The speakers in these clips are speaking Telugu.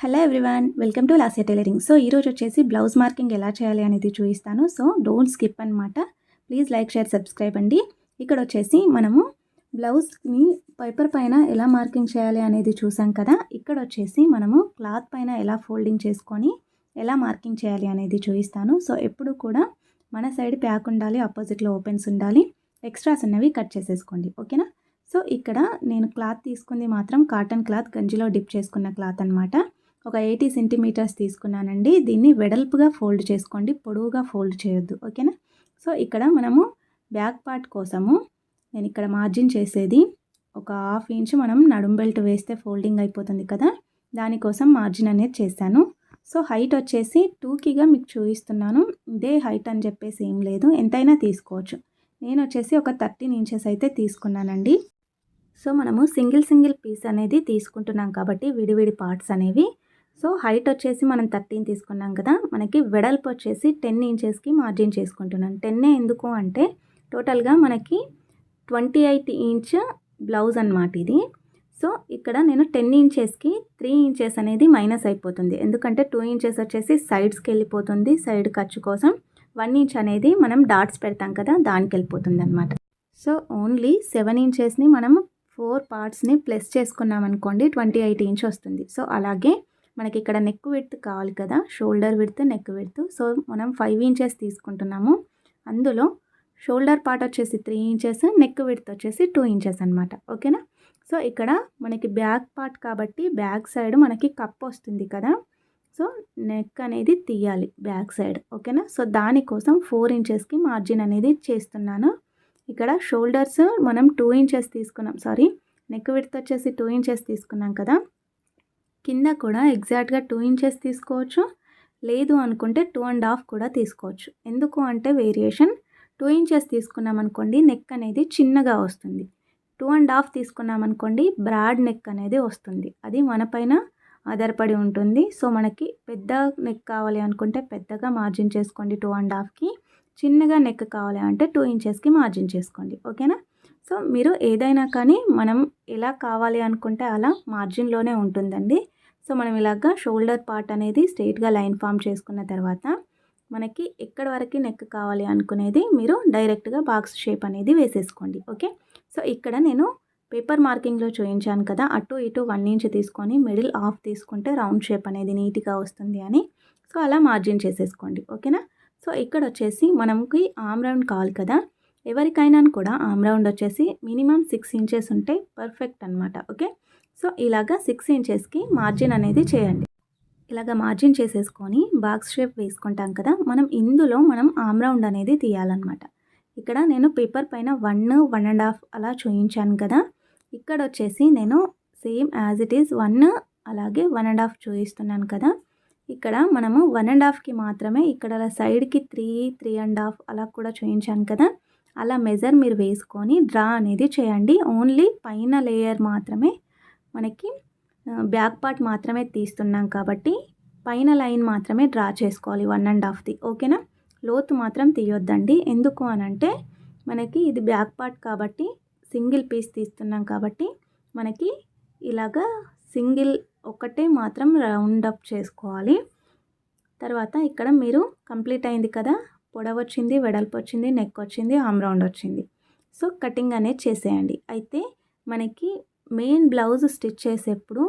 Hello everyone welcome to Lasya tailoring so ఈరోజు వచ్చేసి బ్లౌజ్ మార్కింగ్ ఎలా చేయాలి అనేది చూపిస్తాను. సో డోంట్ స్కిప్ అనమాట ప్లీజ్ లైక్ షేర్ సబ్స్క్రైబ్ అండి. ఇక్కడ వచ్చేసి మనము బ్లౌజ్ని పేపర్ పైన ఎలా మార్కింగ్ చేయాలి అనేది చూసాం కదా. ఇక్కడ వచ్చేసి మనము క్లాత్ పైన ఎలా ఫోల్డింగ్ చేసుకొని ఎలా మార్కింగ్ చేయాలి అనేది చూపిస్తాను. సో ఎప్పుడు కూడా మన సైడ్ ప్యాక్ ఉండాలి ఆపోజిట్లో ఓపెన్స్ ఉండాలి. ఎక్స్ట్రాస్ ఉన్నవి కట్ చేసేసుకోండి. ఓకేనా సో ఇక్కడ నేను క్లాత్ తీసుకుంది మాత్రం కాటన్ క్లాత్ గంజిలో డిప్ చేసుకున్న క్లాత్ అనమాట ఒక ఎయిటీ సెంటీమీటర్స్ తీసుకున్నానండి. దీన్ని వెడల్పుగా ఫోల్డ్ చేసుకోండి. పొడవుగా ఫోల్డ్ చేయొద్దు. ఓకేనా? సో ఇక్కడ మనము బ్యాక్ పార్ట్ కోసము నేను ఇక్కడ మార్జిన్ చేసేది ఒక హాఫ్ ఇంచ్ మనం నడుం బెల్ట్ వేస్తే ఫోల్డింగ్ అయిపోతుంది కదా? దానికోసం మార్జిన్ అనేది చేశాను. సో హైట్ వచ్చేసి టూకీగా మీకు చూపిస్తున్నాను. ఇదే హైట్ అని చెప్పేసి ఏం లేదు. ఎంతైనా తీసుకోవచ్చు. నేను వచ్చేసి ఒక థర్టీన్ ఇంచెస్ అయితే తీసుకున్నానండి. సో మనము సింగిల్ సింగిల్ పీస్ అనేది తీసుకుంటున్నాం కాబట్టి విడివిడి పార్ట్స్ అనేవి. సో హైట్ వచ్చేసి మనం థర్టీన్ తీసుకున్నాం కదా మనకి వెడల్పు వచ్చేసి టెన్ ఇంచెస్కి మార్జిన్ చేసుకుంటున్నాను టెన్నే ఎందుకు అంటే టోటల్గా మనకి ట్వంటీ ఎయిట్ ఇంచ్ బ్లౌజ్ అనమాట ఇది. సో ఇక్కడ నేను టెన్ ఇంచెస్కి త్రీ ఇంచెస్ అనేది మైనస్ అయిపోతుంది. ఎందుకంటే టూ ఇంచెస్ వచ్చేసి సైడ్స్కి వెళ్ళిపోతుంది సైడ్ ఖర్చు కోసం. వన్ ఇంచ్ అనేది మనం డాట్స్ పెడతాం కదా దానికి వెళ్ళిపోతుంది అనమాట సో ఓన్లీ సెవెన్ ఇంచెస్ని మనం ఫోర్ పార్ట్స్ని ప్లస్ చేసుకున్నాం అనుకోండి ట్వంటీ ఎయిట్ ఇంచ్ వస్తుంది. సో అలాగే మనకి ఇక్కడ నెక్ విడ్త్ కావాలి కదా shoulder width neck width so మనం ఫైవ్ ఇంచెస్ తీసుకుంటున్నాము. అందులో షోల్డర్ పార్ట్ వచ్చేసి త్రీ ఇంచెస్ నెక్ విడ్త్ వచ్చేసి టూ ఇంచెస్ అనమాట ఓకేనా? సో ఇక్కడ మనకి బ్యాక్ పార్ట్ కాబట్టి బ్యాక్ సైడ్ మనకి కప్ వస్తుంది కదా. సో నెక్ అనేది తీయాలి బ్యాక్ సైడ్ ఓకేనా? సో దానికోసం ఫోర్ ఇంచెస్కి మార్జిన్ అనేది చేస్తున్నాను. ఇక్కడ షోల్డర్స్ మనం టూ ఇంచెస్ తీసుకున్నాం. సారీ నెక్ విడ్త్ వచ్చేసి టూ ఇంచెస్ తీసుకున్నాం కదా. కింద కూడా ఎగ్జాక్ట్గా టూ ఇంచెస్ తీసుకోవచ్చు. లేదు అనుకుంటే టూ అండ్ హాఫ్ కూడా తీసుకోవచ్చు. ఎందుకు అంటే వేరియేషన్. టూ ఇంచెస్ తీసుకున్నాం అనుకోండి నెక్ అనేది చిన్నగా వస్తుంది. టూ అండ్ హాఫ్ తీసుకున్నాం అనుకోండి బ్రాడ్ నెక్ అనేది వస్తుంది. అది మన పైన ఆధారపడి ఉంటుంది. సో మనకి పెద్ద నెక్ కావాలి అనుకుంటే పెద్దగా మార్జిన్ చేసుకోండి టూ అండ్ హాఫ్కి. చిన్నగా నెక్ కావాలి అంటే టూ ఇంచెస్కి మార్జిన్ చేసుకోండి. ఓకేనా? సో మీరు ఏదైనా కానీ మనం ఎలా కావాలి అనుకుంటే అలా మార్జిన్లోనే ఉంటుందండి. సో మనం ఇలాగా షోల్డర్ పార్ట్ అనేది స్ట్రైట్గా లైన్ ఫామ్ చేసుకున్న తర్వాత మనకి ఎక్కడ వరకు నెక్ కావాలి అనుకునేది మీరు డైరెక్ట్గా బాక్స్ షేప్ అనేది వేసేసుకోండి. ఓకే? సో ఇక్కడ నేను పేపర్ మార్కింగ్లో చూపించాను కదా అటు ఇటు వన్ ఇంచ్ తీసుకొని మిడిల్ ఆఫ్ తీసుకుంటే రౌండ్ షేప్ అనేది నీట్గా వస్తుంది అని. సో అలా మార్జిన్ చేసేసుకోండి. ఓకేనా? సో ఇక్కడ వచ్చేసి మనకి ఆమ్ రౌండ్ కావాలి కదా ఎవరికైనా కూడా ఆమ్ రౌండ్ వచ్చేసి మినిమం సిక్స్ ఇంచెస్ ఉంటే పర్ఫెక్ట్ అనమాట ఓకే? సో ఇలాగా సిక్స్ ఇంచెస్కి మార్జిన్ అనేది చేయండి. ఇలాగ మార్జిన్ చేసేసుకొని బాక్స్ షేప్ వేసుకుంటాం కదా మనం ఇందులో మనం ఆమ్ రౌండ్ అనేది తీయాలన్నమాట. ఇక్కడ నేను పేపర్ పైన వన్ వన్ అండ్ హాఫ్ అలా చూయించాను కదా ఇక్కడ వచ్చేసి నేను same as it is one అలాగే వన్ అండ్ హాఫ్ చూపిస్తున్నాను కదా ఇక్కడ మనము వన్ అండ్ హాఫ్కి మాత్రమే ఇక్కడ సైడ్కి త్రీ త్రీ అండ్ హాఫ్ అలా కూడా చూయించాను కదా అలా మెజర్ మీరు వేసుకొని డ్రా అనేది చేయండి. ఓన్లీ పైన లేయర్ మాత్రమే మనకి బ్యాక్ పార్ట్ మాత్రమే తీస్తున్నాం కాబట్టి పైన లైన్ మాత్రమే డ్రా చేసుకోవాలి వన్ అండ్ హాఫ్ది ఓకేనా లోతు మాత్రం తీయొద్దండి. ఎందుకు అనంటే మనకి ఇది బ్యాక్ పార్ట్ కాబట్టి సింగిల్ పీస్ తీస్తున్నాం కాబట్టి మనకి ఇలాగా సింగిల్ ఒకటే మాత్రం రౌండ్ అప్ చేసుకోవాలి. తర్వాత ఇక్కడ మీరు కంప్లీట్ అయింది కదా? పొడవు వచ్చింది వెడల్పు వచ్చింది నెక్ వచ్చింది ఆమ్ రౌండ్ వచ్చింది సో కటింగ్ అనేది చేసేయండి. అయితే మనకి మెయిన్ బ్లౌజ్ స్టిచ్ చేసేప్పుడు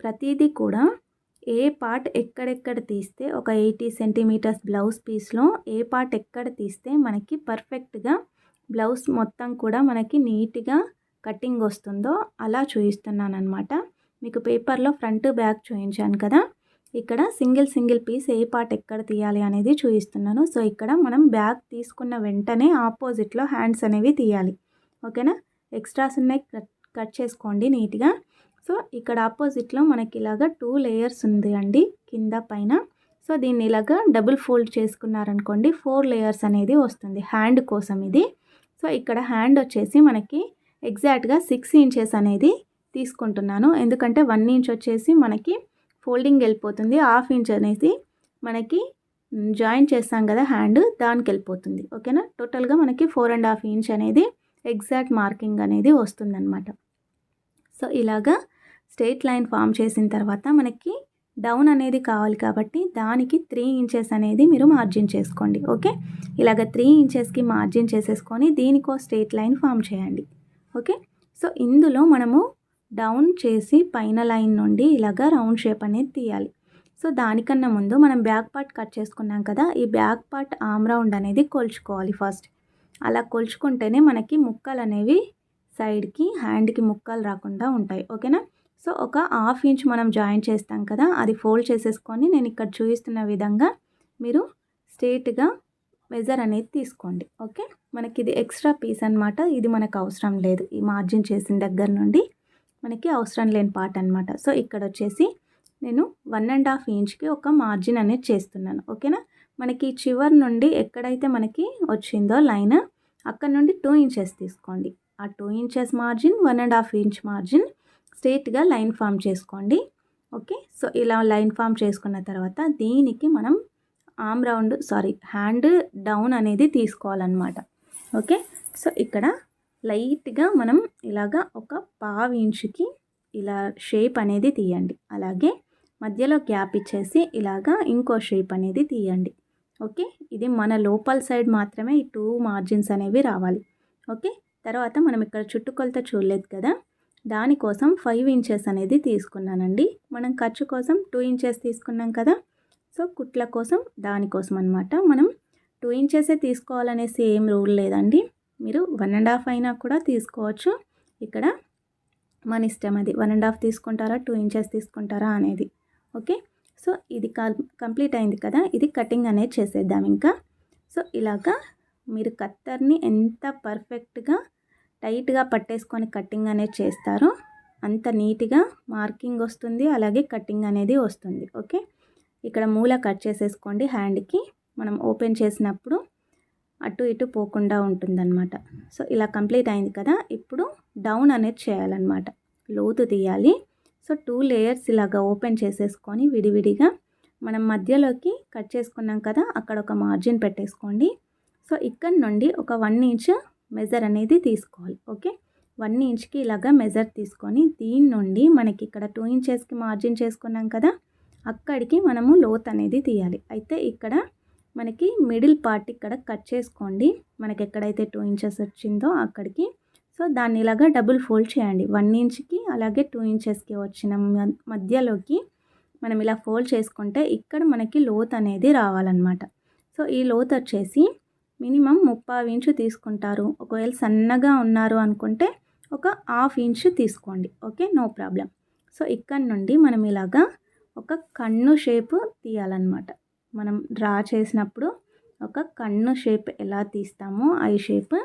ప్రతిదీ కూడా ఏ పార్ట్ ఎక్కడెక్కడ తీస్తే ఒక ఎయిటీ సెంటీమీటర్స్ బ్లౌజ్ పీస్లో ఏ పార్ట్ ఎక్కడ తీస్తే మనకి పర్ఫెక్ట్గా బ్లౌజ్ మొత్తం కూడా మనకి నీట్గా కటింగ్ వస్తుందో అలా చూపిస్తున్నాను అనమాట మీకు పేపర్లో ఫ్రంట్ బ్యాక్ చూపించాను కదా. ఇక్కడ సింగిల్ సింగిల్ పీస్ ఏ పార్ట్ ఎక్కడ తీయాలి అనేది చూపిస్తున్నాను సో ఇక్కడ మనం బ్యాగ్ తీసుకున్న వెంటనే ఆపోజిట్లో హ్యాండ్స్ అనేవి తీయాలి. ఓకేనా? ఎక్స్ట్రాస్ ఉన్నాయి కట్ కట్ చేసుకోండి నీట్గా. సో ఇక్కడ ఆపోజిట్లో మనకి ఇలాగా టూ లేయర్స్ ఉంది అండి కింద పైన. సో దీన్ని ఇలాగా డబుల్ ఫోల్డ్ చేసుకున్నారనుకోండి ఫోర్ లేయర్స్ అనేది వస్తుంది హ్యాండ్ కోసం ఇది. సో ఇక్కడ హ్యాండ్ వచ్చేసి మనకి ఎగ్జాక్ట్గా సిక్స్ ఇంచెస్ అనేది తీసుకుంటున్నాను. ఎందుకంటే వన్ ఇంచ్ వచ్చేసి మనకి ఫోల్డింగ్ వెళ్ళిపోతుంది. హాఫ్ ఇంచ్ అనేది మనకి జాయిన్ చేస్తాం కదా హ్యాండ్ దానికి వెళ్ళిపోతుంది. ఓకేనా? టోటల్గా మనకి ఫోర్ అండ్ హాఫ్ ఇంచ్ అనేది ఎగ్జాక్ట్ మార్కింగ్ అనేది వస్తుందన్నమాట. సో ఇలాగా స్ట్రేట్ లైన్ ఫామ్ చేసిన తర్వాత మనకి డౌన్ అనేది కావాలి కాబట్టి దానికి త్రీ ఇంచెస్ అనేది మీరు మార్జిన్ చేసుకోండి. ఓకే? ఇలాగ త్రీ ఇంచెస్కి మార్జిన్ చేసేసుకొని దీనికో స్ట్రేట్ లైన్ ఫామ్ చేయండి. ఓకే? సో ఇందులో మనము డౌన్ చేసి పైన లైన్ నుండి ఇలాగ రౌండ్ షేప్ అనేది తీయాలి. సో దానికన్నా ముందు మనం బ్యాక్ పార్ట్ కట్ చేసుకున్నాం కదా ఈ బ్యాక్ పార్ట్ ఆమ్ రౌండ్ అనేది కొలుచుకోవాలి ఫస్ట్. అలా కొలుచుకుంటేనే మనకి ముక్కలు అనేవి సైడ్కి హ్యాండ్కి ముక్కలు రాకుండా ఉంటాయి. ఓకేనా? సో ఒక హాఫ్ ఇంచ్ మనం జాయిన్ చేస్తాం కదా అది ఫోల్డ్ చేసేసుకొని నేను ఇక్కడ చూపిస్తున్న విధంగా మీరు స్ట్రేట్గా మెజర్ అనేది తీసుకోండి. ఓకే? మనకి ఇది ఎక్స్ట్రా పీస్ అనమాట ఇది మనకు అవసరం లేదు. ఈ మార్జిన్ చేసిన దగ్గర నుండి మనకి అవసరం లేని పార్ట్ అనమాట సో ఇక్కడ వచ్చేసి నేను వన్ అండ్ హాఫ్ ఇంచ్కి ఒక మార్జిన్ అనేది చేస్తున్నాను. ఓకేనా? మనకి చివరి నుండి ఎక్కడైతే మనకి వచ్చిందో లైన్ అక్కడ నుండి టూ ఇంచెస్ తీసుకోండి. ఆ two inches margin one and half inch margin స్ట్రేట్గా లైన్ ఫామ్ చేసుకోండి. ఓకే? సో ఇలా లైన్ ఫామ్ చేసుకున్న తర్వాత దీనికి మనం arm round sorry hand down అనేది తీసుకోవాలన్నమాట. ఓకే? సో ఇక్కడ లైట్గా మనం ఇలాగా ఒక పావు ఇంచుకి ఇలా షేప్ అనేది తీయండి. అలాగే మధ్యలో గ్యాప్ ఇచ్చేసి ఇలాగా ఇంకో షేప్ అనేది తీయండి. ఓకే? ఇది మన లోపల సైడ్ మాత్రమే ఈ టూ మార్జిన్స్ అనేవి రావాలి. ఓకే? తర్వాత మనం ఇక్కడ చుట్టుకొలత చూడలేదు కదా? దానికోసం ఫైవ్ ఇంచెస్ అనేది తీసుకున్నానండి. మనం ఖర్చు కోసం టూ ఇంచెస్ తీసుకున్నాం కదా? సో కుట్ల కోసం దానికోసం అనమాట మనం టూ ఇంచెసే తీసుకోవాలనేసి ఏం రూల్ లేదండి. మీరు వన్ అండ్ హాఫ్ అయినా కూడా తీసుకోవచ్చు. ఇక్కడ మన ఇష్టం అది. వన్ అండ్ హాఫ్ తీసుకుంటారా? టూ ఇంచెస్ తీసుకుంటారా? అనేది. ఓకే? సో ఇది కంప్లీట్ అయింది కదా? ఇది కటింగ్ అనేది చేసేద్దాం ఇంకా. సో ఇలాగా మీరు కత్తర్ని ఎంత పర్ఫెక్ట్గా టైట్గా పట్టేసుకొని కటింగ్ అనేది చేస్తారో అంత నీట్గా మార్కింగ్ వస్తుంది. అలాగే కటింగ్ అనేది వస్తుంది. ఓకే? ఇక్కడ మూల కట్ చేసేసుకోండి హ్యాండ్కి. మనం ఓపెన్ చేసినప్పుడు అటు ఇటు పోకుండా ఉంటుందన్నమాట. సో ఇలా కంప్లీట్ అయింది కదా. ఇప్పుడు డౌన్ అనేది చేయాలన్నమాట. లోతు తీయాలి. సో టూ లేయర్స్ ఇలాగా ఓపెన్ చేసేసుకొని విడివిడిగా మనం మధ్యలోకి కట్ చేసుకున్నాం కదా అక్కడ ఒక మార్జిన్ పెట్టేసుకోండి. సో ఇక్కడ నుండి ఒక వన్ ఇంచ్ మెజర్ అనేది తీసుకోవాలి. ఓకే? వన్ ఇంచ్కి ఇలాగా మెజర్ తీసుకొని దీని నుండి మనకి ఇక్కడ టూ ఇంచెస్కి మార్జిన్ చేసుకున్నాం కదా అక్కడికి మనము లోత్ అనేది తీయాలి. అయితే ఇక్కడ మనకి మిడిల్ పార్ట్ ఇక్కడ కట్ చేసుకోండి. మనకి ఎక్కడైతే టూ ఇంచెస్ వచ్చిందో అక్కడికి. సో దాన్ని ఇలాగా డబుల్ ఫోల్డ్ చేయండి. వన్ ఇంచ్కి అలాగే టూ ఇంచెస్కి వచ్చిన మధ్యలోకి మనం ఇలా ఫోల్డ్ చేసుకుంటే ఇక్కడ మనకి లోత్ అనేది రావాలన్నమాట. సో ఈ లోత్ వచ్చేసి మినిమం ముప్పావు ఇంచు తీసుకుంటారు. ఒకవేళ సన్నగా ఉన్నారు అనుకుంటే ఒక హాఫ్ ఇంచు తీసుకోండి. ఓకే? No problem. సో ఇక్కడ నుండి మనం ఇలాగా ఒక కన్ను షేపు తీయాలన్నమాట. మనం డ్రా చేసినప్పుడు ఒక కన్ను షేప్ ఎలా తీస్తామో ఐ షేప్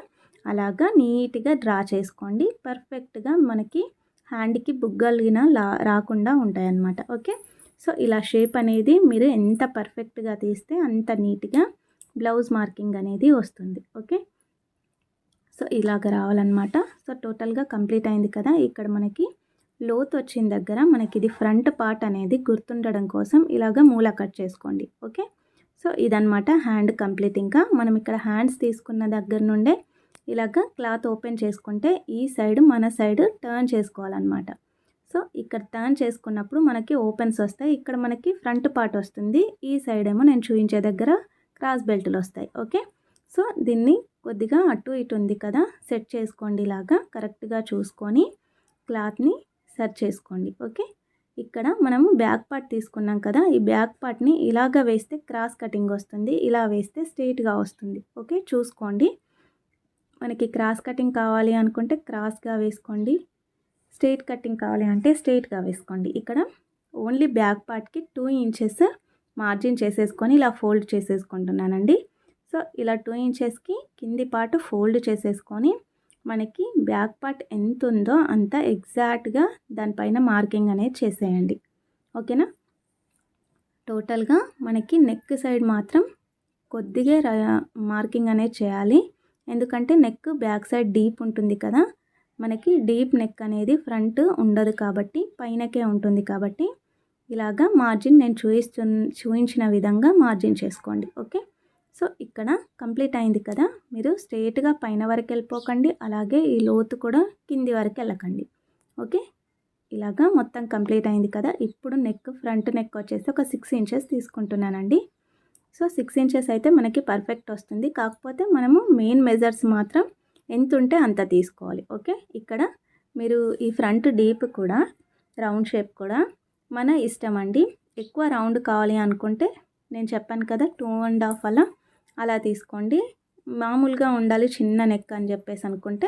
అలాగా నీట్గా డ్రా చేసుకోండి. పర్ఫెక్ట్గా మనకి హ్యాండ్కి బుగ్గలిగిన లా రాకుండా ఉంటాయన్నమాట. ఓకే? సో ఇలా షేప్ అనేది మీరు ఎంత పర్ఫెక్ట్గా తీస్తే అంత నీట్గా బ్లౌజ్ మార్కింగ్ అనేది వస్తుంది. ఓకే? సో ఇలాగ రావాలన్నమాట. సో టోటల్గా కంప్లీట్ అయింది కదా. ఇక్కడ మనకి లోత్ వచ్చిన దగ్గర మనకి ఇది ఫ్రంట్ పార్ట్ అనేది గుర్తుండడం కోసం ఇలాగ మూల కట్ చేసుకోండి ఓకే? సో ఇదనమాట హ్యాండ్ కంప్లీట్. ఇంకా మనం ఇక్కడ హ్యాండ్స్ తీసుకున్న దగ్గర నుండే ఇలాగ క్లాత్ ఓపెన్ చేసుకుంటే ఈ సైడ్ మన సైడ్ టర్న్ చేసుకోవాలన్నమాట. సో ఇక్కడ టర్న్ చేసుకున్నప్పుడు మనకి ఓపెన్స్ వస్తాయి. ఇక్కడ మనకి ఫ్రంట్ పార్ట్ వస్తుంది. ఈ సైడ్ ఏమో నేను చూపించే దగ్గర క్రాస్ బెల్ట్లు వస్తాయి ఓకే? సో దీన్ని కొద్దిగా అటు ఇటు ఉంది కదా సెట్ చేసుకోండి ఇలాగా. కరెక్ట్గా చూసుకొని క్లాత్ని సెట్ చేసుకోండి ఓకే? ఇక్కడ మనము బ్యాక్ పార్ట్ తీసుకున్నాం కదా ఈ బ్యాక్ పార్ట్ని ఇలాగ వేస్తే క్రాస్ కటింగ్ వస్తుంది ఇలా వేస్తే స్ట్రైట్గా వస్తుంది ఓకే? చూసుకోండి. మనకి క్రాస్ కటింగ్ కావాలి అనుకుంటే క్రాస్గా వేసుకోండి స్ట్రైట్ కటింగ్ కావాలి అంటే స్ట్రైట్గా వేసుకోండి. ఇక్కడ ఓన్లీ బ్యాక్ పార్ట్కి టూ ఇంచెస్ మార్జిన్ చేసేసుకొని ఇలా ఫోల్డ్ చేసేసుకుంటున్నానండి. సో ఇలా టూ ఇంచెస్కి కింది పార్ట్ ఫోల్డ్ చేసేసుకొని మనకి బ్యాక్ పార్ట్ ఎంత ఉందో అంత ఎగ్జాక్ట్గా దానిపైన మార్కింగ్ అనేది చేసేయండి. ఓకేనా? టోటల్గా మనకి నెక్ సైడ్ మాత్రం కొద్దిగా మార్కింగ్ అనేది చేయాలి. ఎందుకంటే నెక్ బ్యాక్ సైడ్ డీప్ ఉంటుంది కదా. మనకి డీప్ నెక్ అనేది ఫ్రంట్ ఉండదు కాబట్టి పైనకే ఉంటుంది కాబట్టి ఇలాగా మార్జిన్ నేను చూయిస్తు చూపించిన విధంగా మార్జిన్ చేసుకోండి. ఓకే? సో ఇక్కడ కంప్లీట్ అయింది కదా. మీరు స్ట్రేట్గా పైన వరకు వెళ్ళిపోకండి అలాగే ఈ లోతు కూడా కింది వరకు వెళ్ళకండి. ఓకే? ఇలాగా మొత్తం కంప్లీట్ అయింది కదా. ఇప్పుడు నెక్ ఫ్రంట్ నెక్ వచ్చేసి ఒక సిక్స్ ఇంచెస్ తీసుకుంటున్నానండి. సో సిక్స్ ఇంచెస్ అయితే మనకి పర్ఫెక్ట్ వస్తుంది. కాకపోతే మనము మెయిన్ మెజర్స్ మాత్రం ఎంత ఉంటే అంత తీసుకోవాలి. ఓకే? ఇక్కడ మీరు ఈ ఫ్రంట్ డీప్ కూడా రౌండ్ షేప్ కూడా మన ఇష్టం అండి. ఎక్కువ రౌండ్ కావాలి అనుకుంటే నేను చెప్పాను కదా టూ అండ్ హాఫ్ అలా అలా తీసుకోండి. మామూలుగా ఉండాలి చిన్న నెక్ అని చెప్పేసి అనుకుంటే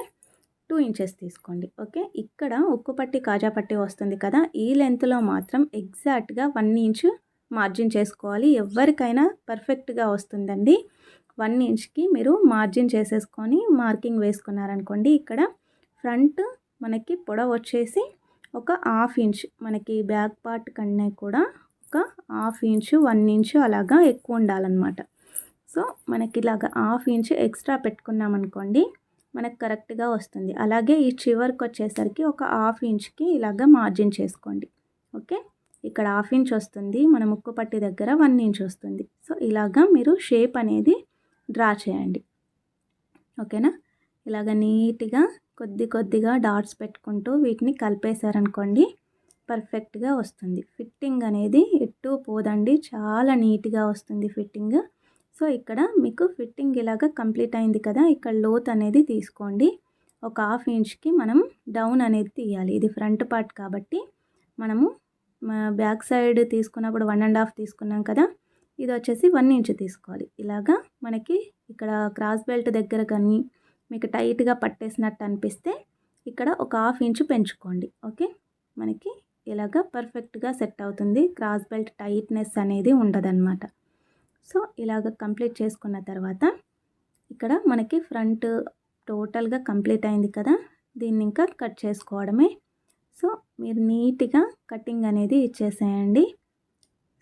టూ ఇంచెస్ తీసుకోండి. ఓకే? ఇక్కడ ఉక్కు పట్టి కాజా పట్టి వస్తుంది కదా ఈ లెంత్లో మాత్రం ఎగ్జాక్ట్గా వన్ ఇంచు మార్జిన్ చేసుకోవాలి. ఎవరికైనా పర్ఫెక్ట్గా వస్తుందండి. వన్ ఇంచ్కి మీరు మార్జిన్ చేసేసుకొని మార్కింగ్ వేసుకున్నారనుకోండి ఇక్కడ ఫ్రంట్ మనకి పొడవు వచ్చేసి ఒక హాఫ్ ఇంచ్ మనకి బ్యాక్ పార్ట్ కన్నా కూడా ఒక హాఫ్ ఇంచు వన్ ఇంచు అలాగా ఎక్కువ ఉండాలన్నమాట. సో మనకి ఇలాగ హాఫ్ ఇంచ్ ఎక్స్ట్రా పెట్టుకున్నాం అనుకోండి మనకు కరెక్ట్గా వస్తుంది. అలాగే ఈ చివరికి వచ్చేసరికి ఒక హాఫ్ ఇంచ్కి ఇలాగ మార్జిన్ చేసుకోండి. ఓకే? ఇక్కడ హాఫ్ ఇంచ్ వస్తుంది మన ముక్కు పట్టి దగ్గర వన్ ఇంచ్ వస్తుంది. సో ఇలాగా మీరు షేప్ అనేది డ్రా చేయండి. ఓకేనా? ఇలాగ నీట్గా కొద్ది కొద్దిగా డాట్స్ పెట్టుకుంటూ వీటిని కలిపేశారనుకోండి పర్ఫెక్ట్గా వస్తుంది. ఫిట్టింగ్ అనేది ఎటు పోదండి చాలా నీట్గా వస్తుంది ఫిట్టింగ్. సో ఇక్కడ మీకు ఫిట్టింగ్ ఇలాగ కంప్లీట్ అయింది కదా ఇక్కడ లోత్ అనేది తీసుకోండి. ఒక హాఫ్ ఇంచ్కి మనం డౌన్ అనేది తీయాలి. ఇది ఫ్రంట్ పార్ట్ కాబట్టి మనము బ్యాక్ సైడ్ తీసుకున్నప్పుడు వన్ అండ్ హాఫ్ తీసుకున్నాం కదా ఇది వచ్చేసి వన్ ఇంచ్ తీసుకోవాలి. ఇలాగా మనకి ఇక్కడ క్రాస్ బెల్ట్ దగ్గర కానీ మీకు టైట్గా పట్టేసినట్టు అనిపిస్తే ఇక్కడ ఒక హాఫ్ ఇంచు పెంచుకోండి. ఓకే? మనకి ఇలాగ పర్ఫెక్ట్గా సెట్ అవుతుంది. క్రాస్ బెల్ట్ టైట్నెస్ అనేది ఉండదన్నమాట. సో ఇలాగ కంప్లీట్ చేసుకున్న తర్వాత ఇక్కడ మనకి ఫ్రంట్ టోటల్గా కంప్లీట్ అయింది కదా దీన్ని ఇంకా కట్ చేసుకోవడమే. సో మీరు నీట్గా కటింగ్ అనేది ఇచ్చేసేయండి.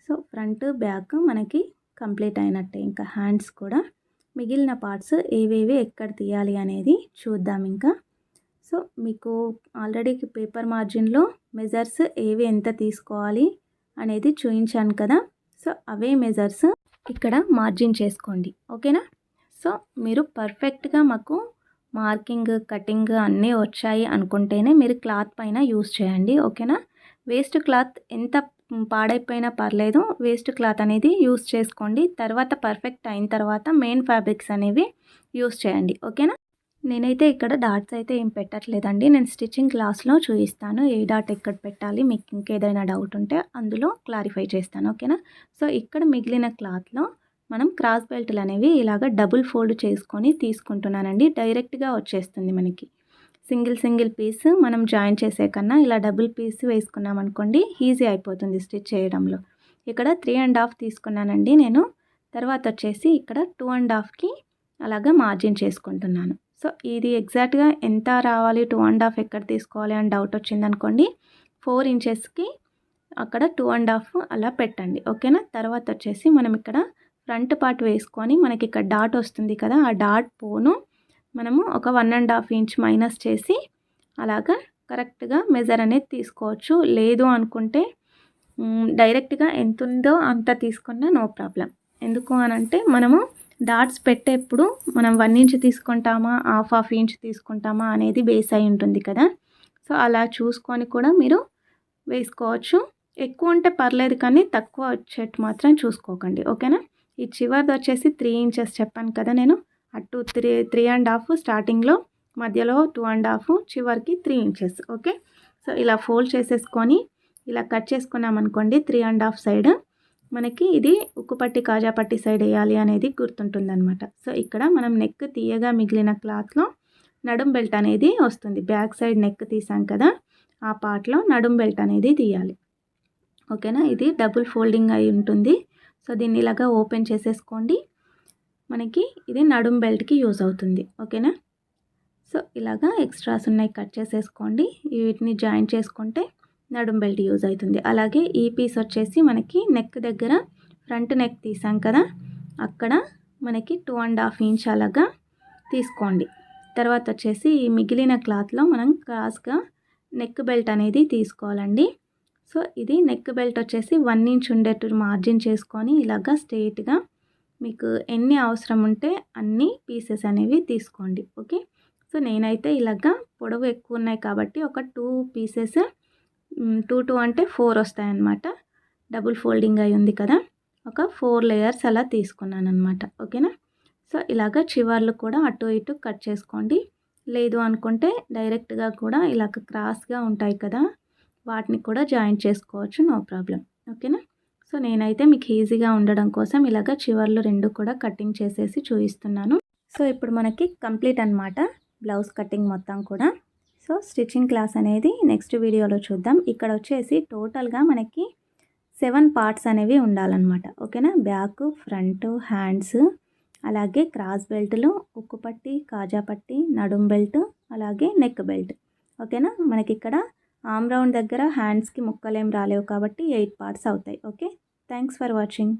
సో ఫ్రంట్ బ్యాక్ మనకి కంప్లీట్ అయినట్టే ఇంకా హ్యాండ్స్ కూడా. మిగిలిన పార్ట్స్ ఏవేవి ఎక్కడ తీయాలి అనేది చూద్దాం ఇంకా. సో మీకు ఆల్రెడీ పేపర్ మార్జిన్లో మెజర్స్ ఏవి ఎంత తీసుకోవాలి అనేది చూపించాను కదా సో అవే మెజర్స్ ఇక్కడ మార్జిన్ చేసుకోండి. ఓకేనా? సో మీరు పర్ఫెక్ట్గా మాకు మార్కింగ్ కటింగ్ అన్నీ వచ్చాయి అనుకుంటేనే మీరు క్లాత్ పైన యూస్ చేయండి. ఓకేనా? వేస్ట్ క్లాత్ ఎంత పాడైపోయినా పర్లేదు. వేస్ట్ క్లాత్ అనేది యూస్ చేసుకోండి. తర్వాత పర్ఫెక్ట్ అయిన తర్వాత మెయిన్ ఫ్యాబ్రిక్స్ అనేవి యూస్ చేయండి. ఓకేనా? నేనైతే ఇక్కడ డాట్స్ అయితే ఏం పెట్టట్లేదండి. నేను స్టిచ్చింగ్ క్లాస్లో చూపిస్తాను ఏ డాట్ ఎక్కడ పెట్టాలి? మీకు ఇంకేదైనా డౌట్ ఉంటే అందులో క్లారిఫై చేస్తాను. ఓకేనా? సో ఇక్కడ మిగిలిన క్లాత్లో మనం క్రాస్ బెల్ట్లు అనేవి ఇలాగ డబుల్ ఫోల్డ్ చేసుకొని తీసుకుంటున్నానండి. డైరెక్ట్గా వచ్చేస్తుంది మనకి. సింగిల్ సింగిల్ పీస్ మనం జాయిన్ చేసే కన్నా ఇలా డబుల్ పీస్ వేసుకున్నాం అనుకోండి ఈజీ అయిపోతుంది స్టిచ్ చేయడంలో. ఇక్కడ త్రీ అండ్ హాఫ్ తీసుకున్నానండి నేను. తర్వాత వచ్చేసి ఇక్కడ టూ అండ్ హాఫ్కి అలాగా మార్జిన్ చేసుకుంటున్నాను. సో ఇది ఎగ్జాక్ట్గా ఎంత రావాలి? టూ అండ్ హాఫ్ ఎక్కడ తీసుకోవాలి? అని డౌట్ వచ్చిందనుకోండి ఫోర్ ఇంచెస్కి అక్కడ టూ అండ్ హాఫ్ అలా పెట్టండి. ఓకేనా? తర్వాత వచ్చేసి మనం ఇక్కడ ఫ్రంట్ పార్ట్ వేసుకొని మనకి ఇక్కడ డాట్ వస్తుంది కదా ఆ డాట్ పోను మనము ఒక one and half inch minus చేసి అలాగా కరెక్ట్గా మెజర్ అనేది తీసుకోవచ్చు. లేదు అనుకుంటే డైరెక్ట్గా ఎంత ఉందో అంత తీసుకున్నా నో ప్రాబ్లం. ఎందుకు అనంటే మనము డాట్స్ పెట్టేప్పుడు మనం వన్ ఇంచ్ తీసుకుంటామా హాఫ్ హాఫ్ ఇంచ్ తీసుకుంటామా అనేది బేస్ అయి ఉంటుంది కదా. సో అలా చూసుకొని కూడా మీరు వేసుకోవచ్చు. ఎక్కువ ఉంటే పర్లేదు కానీ తక్కువ వచ్చేట్టు మాత్రం చూసుకోకండి. ఓకేనా? ఈ చివరిది వచ్చేసి త్రీ ఇంచెస్ చెప్పాను కదా నేను. అటు త్రీ త్రీ అండ్ హాఫ్ స్టార్టింగ్లో మధ్యలో టూ అండ్ హాఫ్ చివరికి త్రీ ఇంచెస్. ఓకే? సో ఇలా ఫోల్డ్ చేసేసుకొని ఇలా కట్ చేసుకున్నాం అనుకోండి త్రీ అండ్ హాఫ్ సైడ్ మనకి ఇది ఉక్కుపట్టి కాజాపట్టి సైడ్ వేయాలి అనేది గుర్తుంటుందన్నమాట. సో ఇక్కడ మనం నెక్ తీయగా మిగిలిన క్లాత్లో నడుం బెల్ట్ అనేది వస్తుంది. బ్యాక్ సైడ్ నెక్ తీసాం కదా ఆ పార్ట్లో నడుం బెల్ట్ అనేది తీయాలి. ఓకేనా ఇది డబుల్ ఫోల్డింగ్ అయి ఉంటుంది. సో దీన్ని ఇలాగా ఓపెన్ చేసేసుకోండి. మనకి ఇది నడుం బెల్ట్కి యూజ్ అవుతుంది. ఓకేనా సో ఇలాగా ఎక్స్ట్రాస్ ఉన్నాయి కట్ చేసేసుకోండి. వీటిని జాయిన్ చేసుకుంటే నడుం బెల్ట్ యూజ్ అవుతుంది. అలాగే ఈ పీస్ వచ్చేసి మనకి నెక్ దగ్గర ఫ్రంట్ నెక్ తీసాం కదా అక్కడ మనకి టూ అండ్ హాఫ్ ఇంచ్ అలాగా తీసుకోండి. తర్వాత వచ్చేసి ఈ మిగిలిన క్లాత్లో మనం క్రాస్గా నెక్ బెల్ట్ అనేది తీసుకోవాలండి. సో ఇది నెక్ బెల్ట్ వచ్చేసి వన్ ఇంచ్ ఉండేట్టు మార్జిన్ చేసుకొని ఇలాగా స్ట్రెయిట్గా మీకు ఎన్ని అవసరం ఉంటే అన్ని పీసెస్ అనేవి తీసుకోండి. ఓకే? సో నేనైతే ఇలాగా పొడవు ఎక్కువ ఉన్నాయి కాబట్టి ఒక టూ పీసెస్ టూ టూ అంటే ఫోర్ వస్తాయన్నమాట. డబుల్ ఫోల్డింగ్ అయి ఉంది కదా. ఒక ఫోర్ లేయర్స్ అలా తీసుకున్నాను అనమాట ఓకేనా? సో ఇలాగ చివర్లు కూడా అటు ఇటు కట్ చేసుకోండి. లేదు అనుకుంటే డైరెక్ట్గా కూడా ఇలాగ క్రాస్గా ఉంటాయి కదా. వాటిని కూడా జాయిన్ చేసుకోవచ్చు నో ప్రాబ్లం ఓకేనా? సో నేనైతే మీకు ఈజీగా ఉండడం కోసం ఇలాగ చివర్లు రెండు కూడా కటింగ్ చేసేసి చూపిస్తున్నాను. సో ఇప్పుడు మనకి కంప్లీట్ అనమాట బ్లౌజ్ కటింగ్ మొత్తం కూడా. సో స్టిచ్చింగ్ క్లాస్ అనేది నెక్స్ట్ వీడియోలో చూద్దాం. ఇక్కడ వచ్చేసి టోటల్గా మనకి సెవెన్ పార్ట్స్ అనేవి ఉండాలన్నమాట. ఓకేనా? బ్యాక్ ఫ్రంట్ హ్యాండ్స్ అలాగే క్రాస్ బెల్ట్లు ఉక్కు పట్టి కాజా పట్టి నడుం బెల్ట్ అలాగే నెక్ బెల్ట్. ఓకేనా? మనకి ఇక్కడ ఆమ్ రౌండ్ దగ్గర హ్యాండ్స్కి ముక్కలేం రాలేవు కాబట్టి ఎయిట్ పార్ట్స్ అవుతాయి. ఓకే? Thanks for watching.